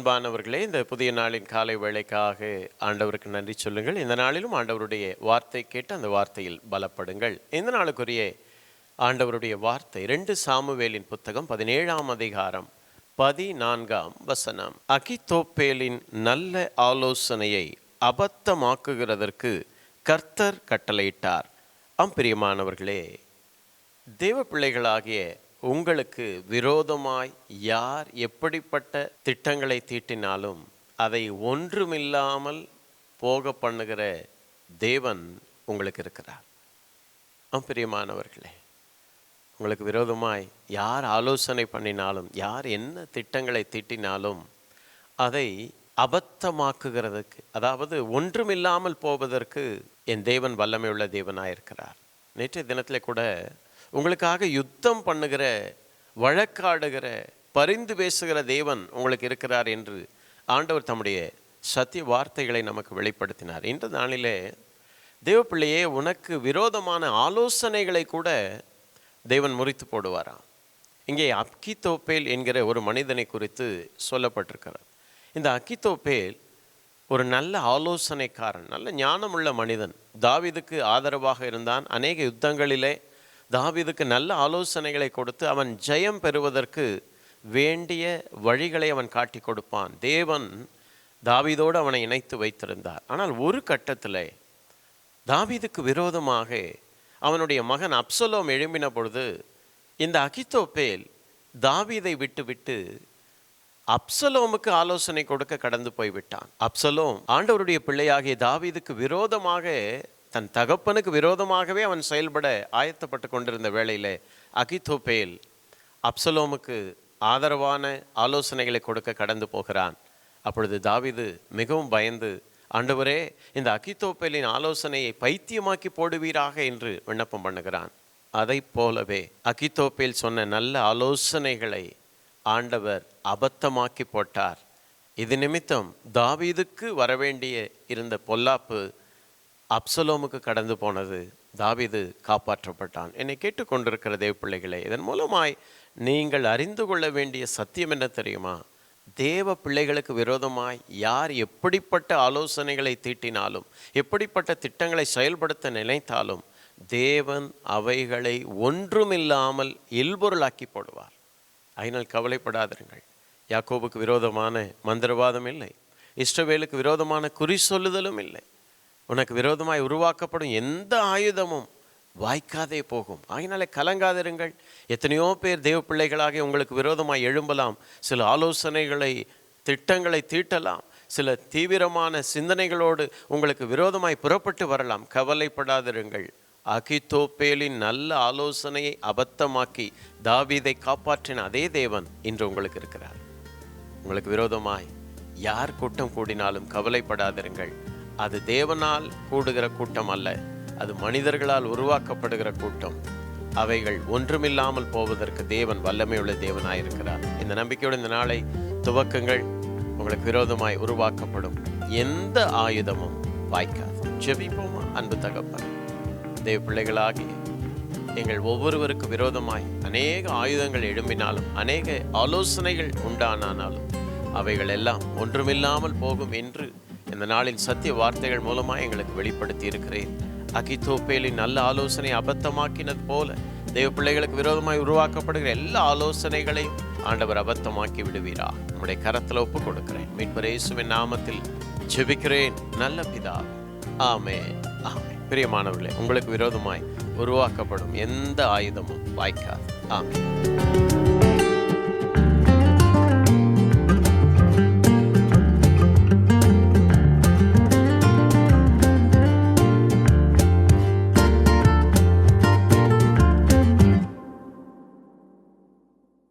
அன்பானவர்களே இந்த புதிய நாளின் காலை வேலைக்காக ஆண்டவருக்கு நன்றி சொல்லுங்கள். இந்த நாளிலும் ஆண்டவருடைய வார்த்தை கேட்டு அந்த வார்த்தையில் பலப்படுங்கள். இந்த நாளுக்குரிய ஆண்டவருடைய வார்த்தை ரெண்டு சாமுவேலின் புத்தகம் பதினேழாம் அதிகாரம் பதினான்காம் வசனம். அகித்தோப்பேலின் நல்ல ஆலோசனையை அபத்தமாக்குகிறதற்கு கர்த்தர் கட்டளையிட்டார். ஆம் பிரியமானவர்களே தேவ பிள்ளைகளாகிய உங்களுக்கு விரோதமாய் யார் எப்படிப்பட்ட திட்டங்களை தீட்டினாலும் அதை ஒன்றுமில்லாமல் போக பண்ணுகிற தேவன் உங்களுக்கு இருக்கிறார். ஆம் பிரியமானவர்களே உங்களுக்கு விரோதமாய் யார் ஆலோசனை பண்ணினாலும் யார் என்ன திட்டங்களை தீட்டினாலும் அதை அபத்தமாக்குகிறதுக்கு அதாவது ஒன்றுமில்லாமல் போவதற்கு என் தேவன் வல்லமையுள்ள தேவனாயிருக்கிறார். நேற்றைய தினத்தில் கூட உங்களுக்காக யுத்தம் பண்ணுகிற வழக்காடுகிற பரிந்து பேசுகிற தேவன் உங்களுக்கு இருக்கிறார் என்று ஆண்டவர் தம்முடைய சத்திய வார்த்தைகளை நமக்கு வெளிப்படுத்தினார். இன்று நாளிலே தேவப்பிள்ளையே உனக்கு விரோதமான ஆலோசனைகளை கூட தேவன் முறித்து போடுவாராம். இங்கே அக்கித்தோப்பேல் என்கிற ஒரு மனிதனை குறித்து சொல்லப்பட்டிருக்கிறார் இந்த அக்கித்தோப்பேல் ஒரு நல்ல ஆலோசனைக்காரன் நல்ல ஞானமுள்ள மனிதன். தாவிதுக்கு ஆதரவாக இருந்தான். அநேக யுத்தங்களிலே தாவீதுக்கு நல்ல ஆலோசனைகளை கொடுத்து அவன் ஜெயம் பெறுவதற்கு வேண்டிய வழிகளை அவன் காட்டி கொடுப்பான். தேவன் தாவீதோடு அவனை இணைத்து வைத்திருந்தார். ஆனால் ஒரு கட்டத்தில் தாவீதுக்கு விரோதமாக அவனுடைய மகன் அப்சலோம் எழும்பின பொழுது இந்த அகித்தோப்பேல் தாவீதை விட்டுவிட்டு அப்சலோமுக்கு ஆலோசனை கொடுக்க கடந்து போய்விட்டான். அப்சலோம் ஆண்டவருடைய பிள்ளையாகிய தாவீதுக்கு விரோதமாக தன் தகப்பனுக்கு விரோதமாகவே அவன் செயல்பட ஆயத்தப்பட்டு கொண்டிருந்த வேளையில் அகிதோபேல் அப்சலோமுக்கு ஆதரவான ஆலோசனைகளை கொடுக்க கடந்து போகிறான். அப்பொழுது தாவீது மிகவும் பயந்து ஆண்டவரே இந்த அகிதோப்பேலின் ஆலோசனையை பைத்தியமாக்கி போடுவீராக? என்று விண்ணப்பம் பண்ணுகிறான். அதைப் போலவே அகிதோப்பேல் சொன்ன நல்ல ஆலோசனைகளை ஆண்டவர் அபத்தமாக்கி போட்டார். இது நிமித்தம் தாவீதுக்கு வரவேண்டிய இருந்த பொல்லாப்பு அப்சலோமுக்கு கடந்து போனது தாவிது காப்பாற்றப்பட்டான். என்னை கேட்டுக்கொண்டிருக்கிற தேவ பிள்ளைகளே இதன் மூலமாய் நீங்கள் அறிந்து கொள்ள வேண்டிய சத்தியம் என்ன தெரியுமா? தேவ பிள்ளைகளுக்கு விரோதமாய் யார் எப்படிப்பட்ட ஆலோசனைகளை தீட்டினாலும் எப்படிப்பட்ட திட்டங்களை செயல்படுத்த நினைத்தாலும் தேவன் அவைகளை ஒன்றுமில்லாமல் இல்பொருளாக்கி போடுவார். அதனால் கவலைப்படாதிருங்கள். யாக்கோபுக்கு விரோதமான மந்திரவாதம் இல்லை. இஷ்டவேலுக்கு விரோதமான குறி சொல்லுதலும் இல்லை. உனக்கு விரோதமாய் உருவாக்கப்படும் எந்த ஆயுதமும் வாய்க்காதே போகும். ஆகினாலே கலங்காதிருங்கள். எத்தனையோ பேர் தேவ பிள்ளைகளாக உங்களுக்கு விரோதமாய் எழும்பலாம். சில ஆலோசனைகளை திட்டங்களை தீட்டலாம். சில தீவிரமான சிந்தனைகளோடு உங்களுக்கு விரோதமாய் புறப்பட்டு வரலாம். கவலைப்படாதிருங்கள். அகிதோப்பேலின் நல்ல ஆலோசனையை அபத்தமாக்கி தாவீதை காப்பாற்றின அதே தேவன் இன்று உங்களுக்கு இருக்கிறார். உங்களுக்கு விரோதமாய் யார் கூட்டம் கூடினாலும் கவலைப்படாதிருங்கள். அது தேவனால் கூடுகிற கூட்டம் அல்ல. அது மனிதர்களால் உருவாக்கப்படுகிற கூட்டம். அவைகள் ஒன்றுமில்லாமல் போவதற்கு தேவன் வல்லமையுள்ள தேவனாயிருக்கிறார். இந்த நம்பிக்கையோடு இந்த நாளை துவக்கங்கள் உங்களுக்கு விரோதமாய் உருவாக்கப்படும். எந்த ஆயுதமும் வாய்க்காது. ஜெபிப்போமா அன்பு தகப்பன். தேவ பிள்ளைகளாகி எங்கள் ஒவ்வொருவருக்கு விரோதமாய் அநேக ஆயுதங்கள் எழும்பினாலும் அநேக ஆலோசனைகள் உண்டானாலும் அவைகள் எல்லாம் ஒன்றுமில்லாமல் போகும் என்று இந்த நாளின் சத்திய வார்த்தைகள் மூலமாக எங்களுக்கு வெளிப்படுத்தி இருக்கிறேன் அகிதோப்பேலின் நல்ல ஆலோசனை அபத்தமாக்கினது போல தெய்வ பிள்ளைகளுக்கு விரோதமாய் உருவாக்கப்படுகிற எல்லா ஆலோசனைகளையும் ஆண்டவர் அபத்தமாக்கி விடுவீரா? நம்முடைய கரத்தில் ஒப்பு கொடுக்கிறேன். மீட்பரேசுவின் நாமத்தில் ஜெபிக்கிறேன். நல்ல பிதா. ஆமே ஆமே பிரியமானவர்களே உங்களுக்கு விரோதமாய் உருவாக்கப்படும் எந்த ஆயுதமும் வாய்க்காது. ஆமே